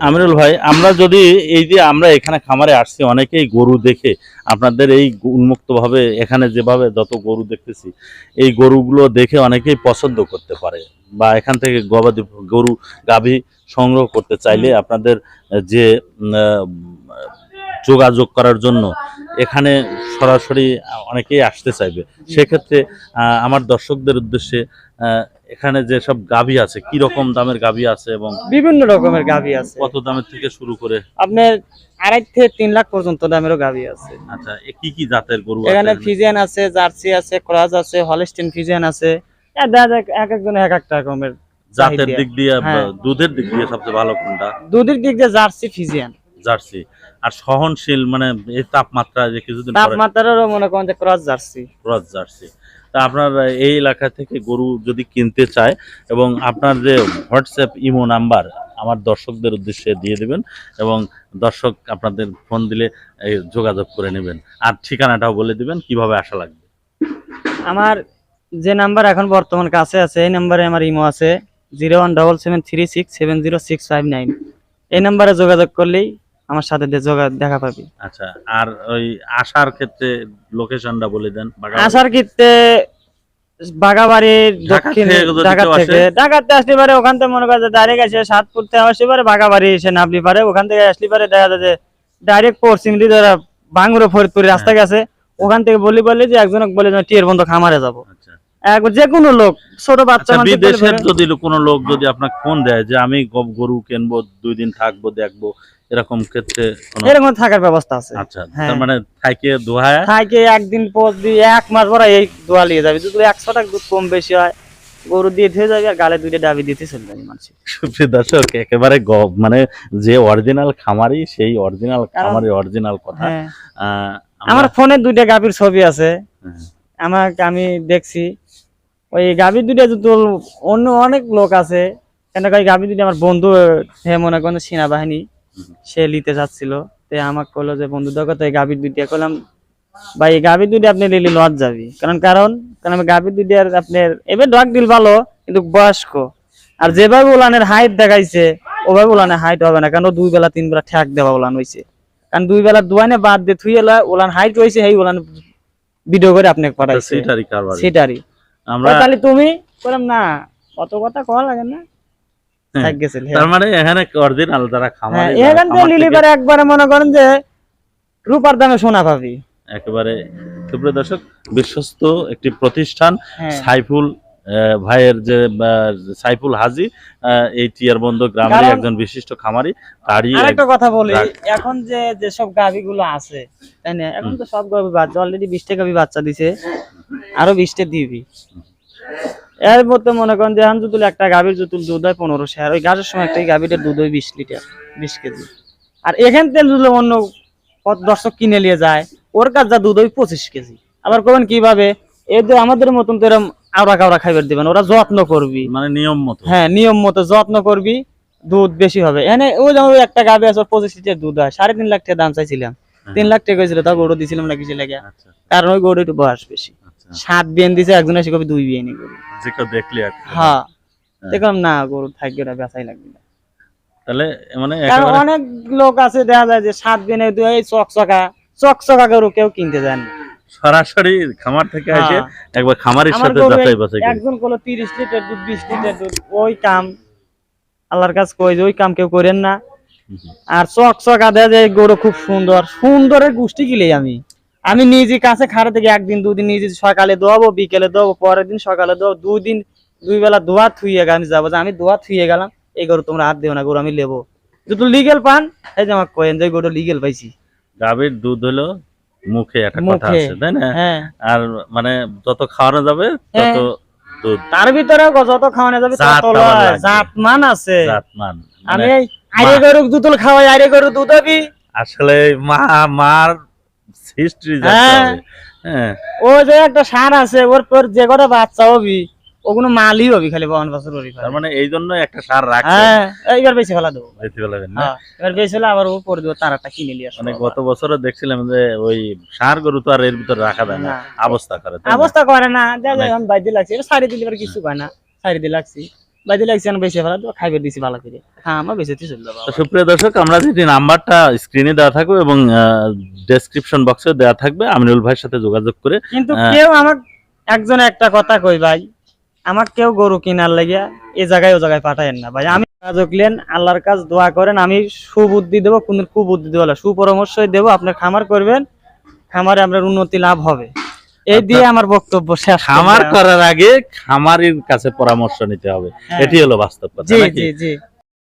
আমিরুল ভাই আমরা যদি এই যে আমরা এখানে খামারে আসছি অনেকেই গরু দেখে আপনাদের এই উন্মুক্ত ভাবে এখানে যেভাবে যত গরু দেখতেছি এই গরুগুলো দেখে অনেকেই পছন্দ করতে পারে বা এখান থেকে গবাদি গরু গাভী সংগ্রহ করতে চাইলে আপনাদের যে যোগাযোগ করার জন্য এখানে সরাসরি অনেকেই আসতে চাইবে। সেক্ষেত্রে আমার দর্শকদের উদ্দেশ্যে এখানে যে সব গাভী আছে কি রকম দামের গাভী আছে এবং বিভিন্ন রকমের গাভী আছে। কত দামের থেকে শুরু করে? আপনার আড়াই থেকে তিন লাখ পর্যন্ত দামেরও গাভী আছে। আচ্ছা কি কি জাতের গরু এখানে ফিজিয়ান আছে জার্সি আছে ক্রস আছে হলস্টিন ফিজিয়ান আছে। দেখা এক একজন এক একটা রকমের জাতের দিক দিয়ে হ্যাঁ। দুধের দিক দিয়ে সবচেয়ে ভালো কোনটা? দুধের দিক দিয়ে জার্সি ফিজিয়ান। জার্সি। আর সহনশীল মানে এই তাপমাত্রা যে কিছুদিন তাপমাত্রারও মনে করেন যে ক্রস জার্সি। Cross jersey. তা আপনার এই এলাকা থেকে গরু যদি কিনতে চায় এবং আপনার যে হোয়াটসঅ্যাপ ইমো নাম্বার আমার দর্শকদের উদ্দেশ্যে দিয়ে দেবেন এবং দর্শক আপনাদের ফোন দিলে যোগাযোগ করে নেবেন। আর ঠিকানাটাও বলে দিবেন, কীভাবে আসা লাগবে। আমার যে নাম্বার এখন বর্তমান কাছে আছে, এই নাম্বারে আমার ইমো আছে zero one double seven three six seven zero six five nine এই নাম্বারে যোগাযোগ করলেই আমার সাথে দেখা পাবি। আচ্ছা আর ওই আসার ক্ষেত্রে লোকেশনটা বলে দেন আসার ক্ষেত্রে বাগাবাড়ির দক্ষিণে থেকে ঢাকা থেকে। ঢাকাতে আসলে পারে ওখান থেকে মনে করে ডাইরেক্ট আসে সাতপুর থেকে আসলে পারে বাগাবাড়ি এসে নামলি পারে। ওখান থেকে আসলে পারে দেখা যায় যে ডাইরেক্ট পশ্চিম ফরিদপুর হ্যাঁ। রাস্তা গেছে। ওখান থেকে বলি বললে যে একজন বলে টিয়ার বন্ধ খামারে যাব। আচ্ছা। যে কোনো লোক ছোট বাচ্চা আচ্ছা মানুষ বলে বিদেশের যদি কোনো লোক যদি আপনাকে ফোন দেয় যে আমি গরু কিনবো দুই দিন থাকব দেখব এরকম ক্ষেত্রে এরকম থাকার ব্যবস্থা আছে। আচ্ছা হ্যাঁ। তার মানে থাকে দোহায়? থাকে একদিন পর দিয়ে এক মাস পর এই দোয়া নিয়ে যাবে। যদি একশো টাকা দুধ কম বেশি হয় গরু দিয়ে ধুয়ে যাবে আর গালে দুইটা ডাবি দিতে চলে যাবে মানুষ সুপ্রিয় দর্শক একেবারে গ- মানে যে অরিজিনাল খামারি সেই অরিজিনাল খামারি অরিজিনাল কথা। হ্যাঁ। আমার ফোনে দুইটা গাভীর ছবি আছে। হ্যাঁ। আমাকে আমি দেখছি। ওই গাভীর দুইটা যদি অন্য অনেক লোক আছে কেন ওই গাভী দুইটা আমার বন্ধু হে মনে করেন সেনাবাহিনী সে নিতে চাচ্ছিল তে আমাকে বলল যে বন্ধু দেখো তো এই গাভীর দুইটা। করলাম ভাই এই গাভীর দুইটা আপনি লিলি লজ যাবি। কারণ কারণ কারণ আমি গাভীর দুইটার আপনার এবার ডগ ডিল ভালো কিন্তু বয়স্ক। আর যেভাবে উলানের হাইট দেখাইছে ওভাবে উলানের হাইট হবে না। কারণ ও দুই বেলা তিন বেলা ঠ্যাক দেওয়া উলান হয়েছে কারণ দুই বেলা দুয়ানে বাদ দিয়ে থুই এলা উলান হাইট হয়েছে সেই উলান ভিডিও করে আপনাকে পাঠাইছে। সেটারই। আমরা তাহলে তুমি বললাম না অত কথা কওয়া লাগে না। হ্যাঁ। তার মানে এখানে অরিজিনাল যারা হ্যাঁ এখান থেকে একবারে মনে করেন যে রূপার দামে সোনা পাবি। একেবারে। সুপ্রিয় দর্শক বিশ্বস্ত একটি প্রতিষ্ঠান হ্যাঁ। সাইফুল ভাইয়ের যে সাইফুল হাজি এই টিয়ার বন্ধ গ্রামের একজন বিশিষ্ট খামারি তারই আরেকটা কথা বলি এখন যে যেসব গাভি গুলো আছে তাই না? এখন তো সব গাভি বাচ্চা অলরেডি বিশটা গাভি বাচ্চা দিছে। আরও বিশটা দিবি এর মধ্যে মনে করেন যে এখন যদি একটা গাভীর জুতুল দুধ হয় পনেরোশো আর ওই গাছের সময় একটা গাভীটার দুধ হয় বিশ লিটার বিশ কেজি। আর এখান থেকে যদি অন্য দর্শক কিনে নিয়ে যায় ওর কাছে যা দুধ হয় পঁচিশ কেজি। আবার করবেন কীভাবে? এই যে আমাদের মতন তো এরকম আওড়া কাওড়া খাইবার দিবেন ওরা যত্ন করবি। মানে নিয়ম মতো। হ্যাঁ নিয়ম মতো যত্ন করবি দুধ বেশি হবে। এখানে ওই যেমন ওই একটা গাভী আছে ওর পঁচিশ লিটার দুধ হয়। সাড়ে তিন লাখ টাকা দাম চাইছিলাম। তিন লাখ টাকা হয়েছিল তা গরু দিছিলাম না কিছু লাগে। আচ্ছা কারণ ওই গরু একটু বয়স বেশি। আচ্ছা সাত বিয়ান দিছে একজন এসে কবি দুই বিয়ানি গরু যে কেউ দেখলে আর হ্যাঁ। হ্যাঁ। দেখলাম না গরু থাকবে ওটা বেচাই লাগবে না। তাহলে মানে অনেক লোক আছে দেখা যায় যে সাত বিয়ানে দুই চকচকা চকচকা গরু কেউ কিনতে যায় না। সরাসরি খামার থেকে এসে হ্যাঁ। একবার খামারের সাথে যাচাই বাছাই একজন করল তিরিশ লিটার দুধ বিশ লিটার দুধ ওই কাম। আল্লাহর কাছে কই যে ওই কাম কেউ করেন না। আর চক চক আদা যে গরু খুব সুন্দর। সুন্দরের গোষ্ঠী গিলেই আমি। আমি নিজে কাছে খাড়া থেকে একদিন দুদিন নিজে সকালে দোয়াবো বিকেলে দোয়াবো পরের দিন সকালে দোয়াবো দুই দিন দুই বেলা দোয়া থুইয়ে আমি যাব যে আমি দোয়া থুইয়ে গেলাম এই গরু তোমরা হাত দেও না গরু আমি লেবো যদি লিগেল পান এই যে আমাকে কয়েন যে গরু লিগেল পাইছি গাভীর দুধ হলো মুখে একটা কথা। আছে তাই না হ্যাঁ আর মানে যত খাওয়ানো যাবে হ্যাঁ। তত দুধ তার ভিতরে যত খাওয়ানো যাবে তত আমার লয়। লাগবে। জাত মান আছে জাতমান আমি মানে আইরে গরু দুধল খাওয়াই আইরে গরু দুধ হবি আসলে মা মার হিস্ট্রি হ্যাঁ। হ্যাঁ। ও যে একটা সার আছে ওর পর যে কটা বাচ্চা হবি ওগুলো মালই হবি খালি বহন বছর হবি তার মানে এই জন্য একটা সার রাখছে। হ্যাঁ এইবার বেশি ফেলা দেবো। বেশি ফেলাবেন না? হ্যাঁ এবার বেশি আবার ও পরে দেবো তারাটা কিনে নিয়ে আসব মানে গত বছরও দেখছিলাম যে ওই সার গরু তো আর এর ভিতরে রাখা যায় না। অবস্থা করে? অবস্থা করে না। যা অনেক- এখন বাইরে লাগছে সারি দিলে এবার কিছু পায় না। সারি দিয়ে লাগছি। বাইরে লাগছে না বেশি ফেলা খাইবে দিছি ভালো করে। হ্যাঁ আমার বেশি চলবে তো সুপ্রিয় দর্শক আমরা যেটি নাম্বারটা স্ক্রিনে দেওয়া থাকবে এবং ডেসক্রিপশন বক্সে দেওয়া থাকবে আমিনুল ভাইয়ের সাথে যোগাযোগ করে কিন্তু। কেউ আমার একজন একটা কথা কই ভাই আমার কেউ গরু কিনার লাগিয়া এই জায়গায় ও জায়গায় পাঠায়েন না। ভাই আমি আল্লাহর কাজ দোয়া করেন আমি সুবুদ্ধি দেবো কোন কুবুদ্ধি দেবো না সুপরামর্শই দেবো আপনার খামার করবেন খামারে আপনার উন্নতি লাভ হবে। এই দিয়ে আমার বক্তব্য শেষ খামার করার আগে খামারির কাছে পরামর্শ নিতে হবে। হ্যাঁ। এটি হলো বাস্তব কথা জি জি জি।